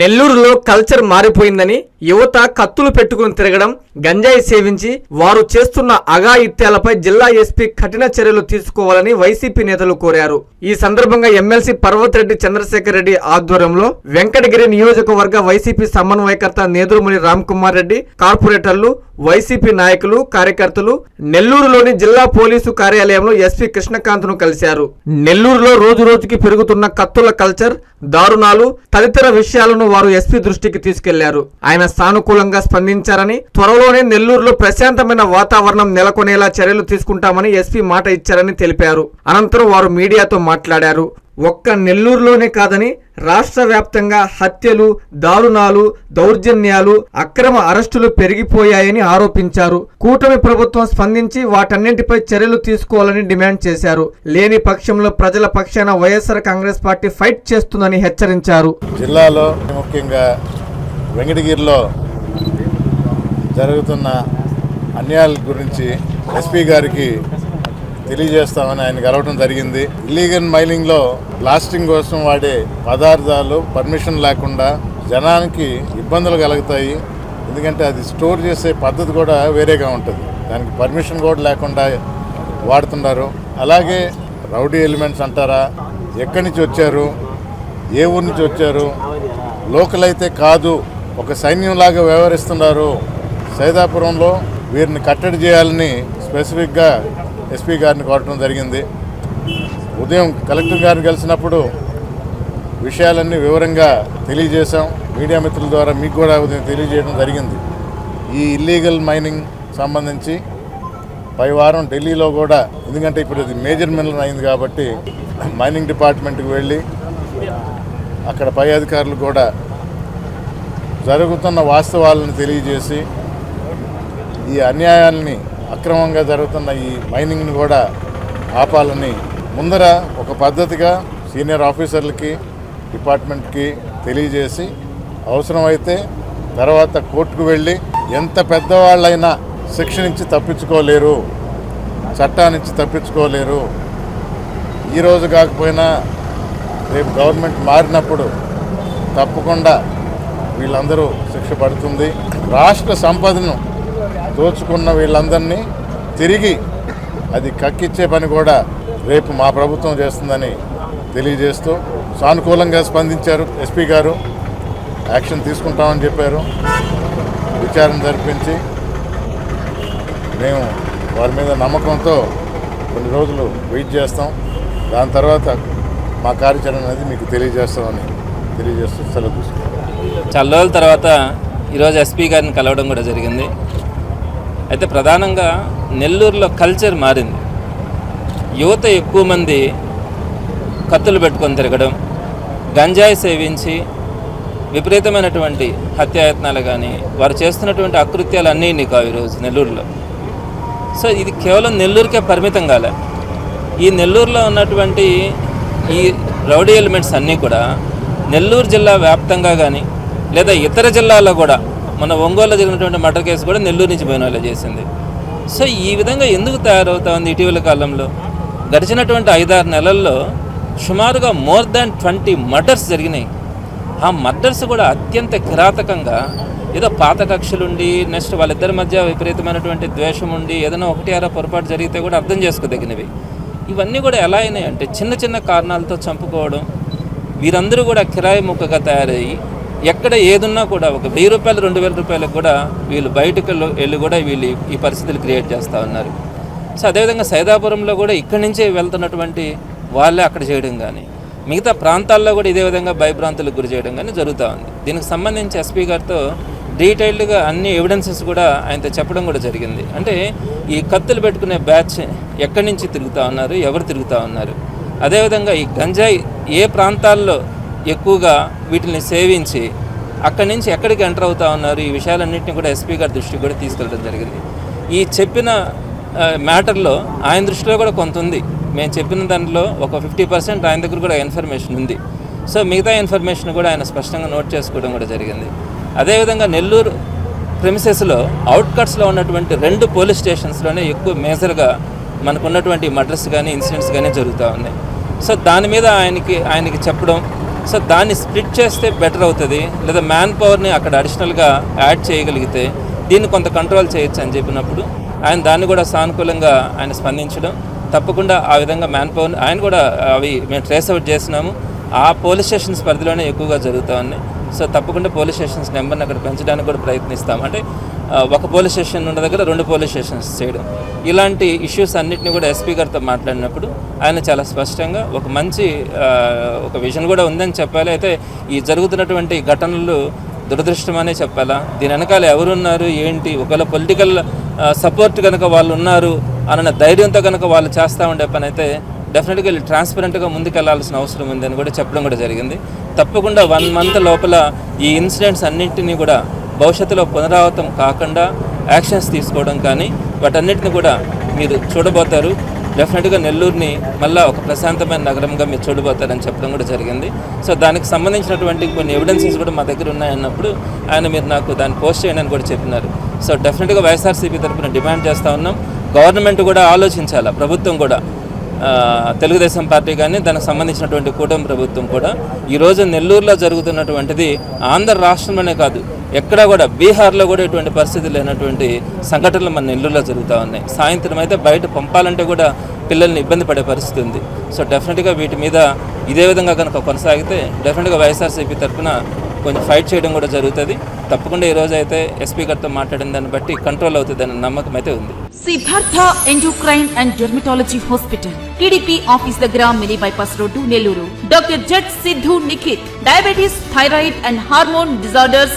నెల్లూరులో కల్చర్ మారిపోయిందని యువత కత్తులు పెట్టుకుని తిరగడం గంజాయి సేవించి వారు చేస్తున్న అఘాయిత్యాలపై జిల్లా ఎస్పీ కఠిన చర్యలు తీసుకోవాలని వైసీపీ నేతలు కోరారు. ఈ సందర్భంగా ఎమ్మెల్సీ పర్వతరెడ్డి చంద్రశేఖర్ రెడ్డి ఆధ్వర్యంలో వెంకటగిరి నియోజకవర్గ వైసీపీ సమన్వయకర్త నేదురుమణి రామ్ కుమార్ రెడ్డి కార్పొరేటర్లు వైసీపీ నాయకులు కార్యకర్తలు నెల్లూరులోని జిల్లా పోలీసు కార్యాలయంలో ఎస్పీ కృష్ణకాంత్ను కలిశారు. నెల్లూరులో రోజు రోజుకి పెరుగుతున్న కత్తుల కల్చర్ దారుణాలు తదితర విషయాలను వారు ఎస్పీ దృష్టికి తీసుకెళ్ళారు. ఆయన సానుకూలంగా స్పందించారని త్వరలోనే నెల్లూరులో ప్రశాంతమైన వాతావరణం నెలకొనేలా చర్యలు తీసుకుంటామని ఎస్పీ మాట ఇచ్చారని తెలిపారు. అనంతరం వారు మీడియాతో మాట్లాడారు. ఒక్క నెల్లూరులోనే కాదని రాష్ట్ర వ్యాప్తంగా హత్యలు దారుణాలు దౌర్జన్యాలు అక్రమ అరెస్టులు పెరిగిపోయాయని ఆరోపించారు. కూటమి ప్రభుత్వం స్పందించి వాటన్నింటిపై చర్యలు తీసుకోవాలని డిమాండ్ చేశారు. లేని పక్షంలో ప్రజల పక్షాన వైఎస్ఆర్ కాంగ్రెస్ పార్టీ ఫైట్ చేస్తుందని హెచ్చరించారు. జిల్లాలో ముఖ్యంగా వెంకటగిరిలో జరుగుతున్న అన్యాయాల గురించి ఎస్పీ గారికి తెలియజేస్తామని ఆయన కలవడం జరిగింది. ఇల్లీగల్ మైనింగ్లో బ్లాస్టింగ్ కోసం వాడే పదార్థాలు పర్మిషన్ లేకుండా జనానికి ఇబ్బందులు కలుగుతాయి. ఎందుకంటే అది స్టోర్ చేసే పద్ధతి కూడా వేరేగా ఉంటుంది. దానికి పర్మిషన్ కూడా లేకుండా వాడుతున్నారు అలాగే రౌడీ ఎలిమెంట్స్ అంటారా ఎక్కడి నుంచి వచ్చారు ఏ ఊరి నుంచి వచ్చారు లోకల్ అయితే కాదు ఒక సైన్యంలాగా వ్యవహరిస్తున్నారు. సైదాపురంలో వీరిని కట్టడి చేయాలని స్పెసిఫిక్గా ఎస్పీ గారిని కోరటం జరిగింది. ఉదయం కలెక్టర్ గారిని కలిసినప్పుడు విషయాలన్నీ వివరంగా తెలియజేశాం. మీడియా మిత్రుల ద్వారా మీకు కూడా ఉదయం తెలియజేయడం జరిగింది. ఈ ఇల్లీగల్ మైనింగ్ సంబంధించి పై వారం ఢిల్లీలో కూడా ఎందుకంటే ఇప్పుడు ఇది మేజర్ మినరల్ అయింది కాబట్టి మైనింగ్ డిపార్ట్మెంట్కి వెళ్ళి అక్కడ పై అధికారులు కూడా జరుగుతున్న వాస్తవాలను తెలియజేసి ఈ అన్యాయాల్ని అక్రమంగా జరుగుతున్న ఈ మైనింగ్ని కూడా ఆపాలని ముందర ఒక పద్ధతిగా సీనియర్ ఆఫీసర్లకి డిపార్ట్మెంట్కి తెలియజేసి అవసరమైతే తర్వాత కోర్టుకు వెళ్ళి ఎంత పెద్దవాళ్ళైనా శిక్ష నుంచి తప్పించుకోలేరు చట్టాన్నించి తప్పించుకోలేరు. ఈరోజు కాకపోయినా రేపు గవర్నమెంట్ మారినప్పుడు తప్పకుండా వీళ్ళందరూ శిక్ష పడుతుంది. రాష్ట్ర సంపదను దోచుకున్న వీళ్ళందరినీ తిరిగి అది కక్కిచ్చే పని కూడా రేపు మా ప్రభుత్వం చేస్తుందని తెలియజేస్తూ సానుకూలంగా స్పందించారు ఎస్పీ గారు. యాక్షన్ తీసుకుంటామని చెప్పారు. విచారణ జరిపించి మేము వారి మీద నమ్మకంతో కొన్ని రోజులు వెయిట్ చేస్తాం. దాని తర్వాత మా కార్యాచరణ అనేది మీకు తెలియజేస్తామని తెలియజేస్తూ సెలవు తీసుకుంటాం. చాలా రోజుల తర్వాత ఈరోజు ఎస్పీ గారిని కలవడం కూడా జరిగింది. అయితే ప్రధానంగా నెల్లూరులో కల్చర్ మారింది. యువత ఎక్కువ మంది కత్తులు పెట్టుకొని తిరగడం గంజాయి సేవించి విపరీతమైనటువంటి హత్యాయత్నాలు కానీ వారు చేస్తున్నటువంటి అకృత్యాలు అన్నీ నీకు కావు ఈరోజు నెల్లూరులో. సో ఇది కేవలం నెల్లూరుకే పరిమితం కాలే. ఈ నెల్లూరులో ఉన్నటువంటి ఈ రౌడీ ఎలిమెంట్స్ అన్నీ కూడా నెల్లూరు జిల్లా వ్యాప్తంగా కానీ లేదా ఇతర జిల్లాల్లో కూడా మన ఒంగోలులో జరిగినటువంటి మర్డర్ కేసు కూడా నెల్లూరు నుంచి పోయిన వాళ్ళు చేసింది. సో ఈ విధంగా ఎందుకు తయారవుతా ఉంది ఇటీవల కాలంలో? గడిచినటువంటి ఐదారు నెలల్లో సుమారుగా మోర్ దాన్ ట్వంటీ మర్డర్స్ జరిగినాయి. ఆ మర్డర్స్ కూడా అత్యంత కిరాతకంగా ఏదో పాత కక్షలుండి నెక్స్ట్ వాళ్ళిద్దరి మధ్య విపరీతమైనటువంటి ద్వేషం ఉండి ఏదైనా ఒకటి ఆరో పొరపాటు జరిగితే కూడా అర్థం చేసుకోదగినవి. ఇవన్నీ కూడా ఎలా అయినాయి అంటే చిన్న చిన్న కారణాలతో చంపుకోవడం వీరందరూ కూడా కిరాయి ముక్కగా తయారయ్యి ఎక్కడ ఏదున్నా కూడా ఒక వెయ్యి రూపాయలు రెండు వేల రూపాయలకు కూడా వీళ్ళు బయటకు వెళ్ళి కూడా వీళ్ళు ఈ- ఈ పరిస్థితులు క్రియేట్ చేస్తూ ఉన్నారు. సో అదేవిధంగా సైదాపురంలో కూడా ఇక్కడి నుంచే వెళ్తున్నటువంటి వాళ్ళే అక్కడ చేయడం కానీ మిగతా ప్రాంతాల్లో కూడా ఇదే విధంగా భయభ్రాంతులకు గురి చేయడం కానీ జరుగుతూ ఉంది. దీనికి సంబంధించి ఎస్పీ గారితో డీటెయిల్డ్గా అన్ని ఎవిడెన్సెస్ కూడా ఆయనతో చెప్పడం కూడా జరిగింది. అంటే ఈ కత్తులు పెట్టుకునే బ్యాచ్ ఎక్కడి నుంచి తిరుగుతూ ఉన్నారు ఎవరు తిరుగుతూ ఉన్నారు? అదేవిధంగా ఈ గంజాయి ఏ ప్రాంతాల్లో ఎక్కువగా వీటిని సేవించి అక్కడి నుంచి ఎక్కడికి ఎంటర్ అవుతా ఉన్నారు? ఈ విషయాలన్నింటినీ కూడా ఎస్పీ గారి దృష్టికి కూడా తీసుకెళ్ళడం జరిగింది. ఈ చెప్పిన మ్యాటర్లో ఆయన దృష్టిలో కూడా కొంత ఉంది. మేము చెప్పిన దాంట్లో ఒక ఫిఫ్టీ పర్సెంట్ ఆయన దగ్గర కూడా ఇన్ఫర్మేషన్ ఉంది. సో మిగతా ఇన్ఫర్మేషన్ కూడా ఆయన స్పష్టంగా నోట్ చేసుకోవడం కూడా జరిగింది. అదేవిధంగా నెల్లూరు ప్రెమిసెస్లో అవుట్కట్స్లో ఉన్నటువంటి రెండు పోలీస్ స్టేషన్స్లోనే ఎక్కువ మేజర్గా మనకున్నటువంటి మర్డర్స్ కానీ ఇన్సిడెంట్స్ కానీ జరుగుతూ ఉన్నాయి. సో దాని మీద ఆయనకి ఆయనకి చెప్పడం సో దాన్ని స్ప్లిట్ చేస్తే బెటర్ అవుతుంది లేదా మ్యాన్ పవర్ని అక్కడ అడిషనల్గా యాడ్ చేయగలిగితే దీన్ని కొంత కంట్రోల్ చేయొచ్చు అని చెప్పినప్పుడు ఆయన దాన్ని కూడా సానుకూలంగా ఆయన స్పందించడం తప్పకుండా ఆ విధంగా మ్యాన్ పవర్ ఆయన కూడా అవి మేము ట్రేస్ అవుట్ చేసినాము ఆ పోలీస్ స్టేషన్స్ పరిధిలోనే ఎక్కువగా జరుగుతూ ఉన్నాయి. సో తప్పకుండా పోలీస్ స్టేషన్స్ నెంబర్ని అక్కడ పెంచడానికి కూడా ప్రయత్నిస్తాం. అంటే ఒక పోలీస్ స్టేషన్ ఉన్న దగ్గర రెండు పోలీస్ స్టేషన్స్ చేయడం. ఇలాంటి ఇష్యూస్ అన్నింటినీ కూడా ఎస్పీ గారితో మాట్లాడినప్పుడు ఆయన చాలా స్పష్టంగా ఒక మంచి ఒక విజన్ కూడా ఉందని చెప్పాలి. అయితే ఈ జరుగుతున్నటువంటి ఘటనలు దురదృష్టమనే చెప్పాలా? దీని వెనకాల ఎవరున్నారు? ఏంటి? ఒకవేళ పొలిటికల్ సపోర్ట్ కనుక వాళ్ళు ఉన్నారు అన్న ధైర్యంతో కనుక వాళ్ళు చేస్తూ ఉండే పని అయితే డెఫినెట్గా వీళ్ళు ట్రాన్స్పరెంట్గా ముందుకెళ్ళాల్సిన అవసరం ఉందని కూడా చెప్పడం కూడా జరిగింది. తప్పకుండా వన్ మంత్ లోపల ఈ ఇన్సిడెంట్స్ అన్నింటినీ కూడా భవిష్యత్తులో పునరావృతం కాకుండా యాక్షన్స్ తీసుకోవడం కానీ వాటన్నిటిని కూడా మీరు చూడబోతారు. డెఫినెట్గా నెల్లూరుని మళ్ళీ ఒక ప్రశాంతమైన నగరంగా మీరు చూడబోతారని చెప్పడం కూడా జరిగింది. సో దానికి సంబంధించినటువంటి కొన్ని ఎవిడెన్సెస్ కూడా మా దగ్గర ఉన్నాయన్నప్పుడు ఆయన మీరు నాకు దాన్ని పోస్ట్ చేయండి అని కూడా చెప్పినారు. సో డెఫినెట్గా వైఎస్ఆర్సీపీ తరఫున డిమాండ్ చేస్తూ ఉన్నాం. గవర్నమెంట్ కూడా ఆలోచించాలా? ప్రభుత్వం కూడా. తెలుగుదేశం పార్టీ కానీ దానికి సంబంధించినటువంటి కూటమి ప్రభుత్వం కూడా ఈరోజు నెల్లూరులో జరుగుతున్నటువంటిది ఆంధ్ర రాష్ట్రంలోనే కాదు ఎక్కడా కూడా బీహార్లో కూడా ఇటువంటి పరిస్థితి లేనటువంటి సంఘటనలు మన నెల్లూరులో జరుగుతూ ఉన్నాయి. సాయంత్రం అయితే బయట పంపాలంటే కూడా పిల్లల్ని ఇబ్బంది పడే పరిస్థితి ఉంది. సో డెఫినెట్గా వీటి మీద ఇదే విధంగా కనుక కొనసాగితే డెఫినెట్గా వైఎస్ఆర్సీపీ తరఫున కొంచెం ఫైట్ చేయడం కూడా జరుగుతుంది. తప్పకుండా ఈరోజు అయితే ఎస్పీ గారితో మాట్లాడిన దాన్ని బట్టి కంట్రోల్ అవుతుందనే నమ్మకం అయితే ఉంది. Siddhartha endocrine and dermatology hospital TDP office దగ్గర mini bypass road Nellore. Doctor జట్ Siddhu Nikhit diabetes thyroid and hormone disorders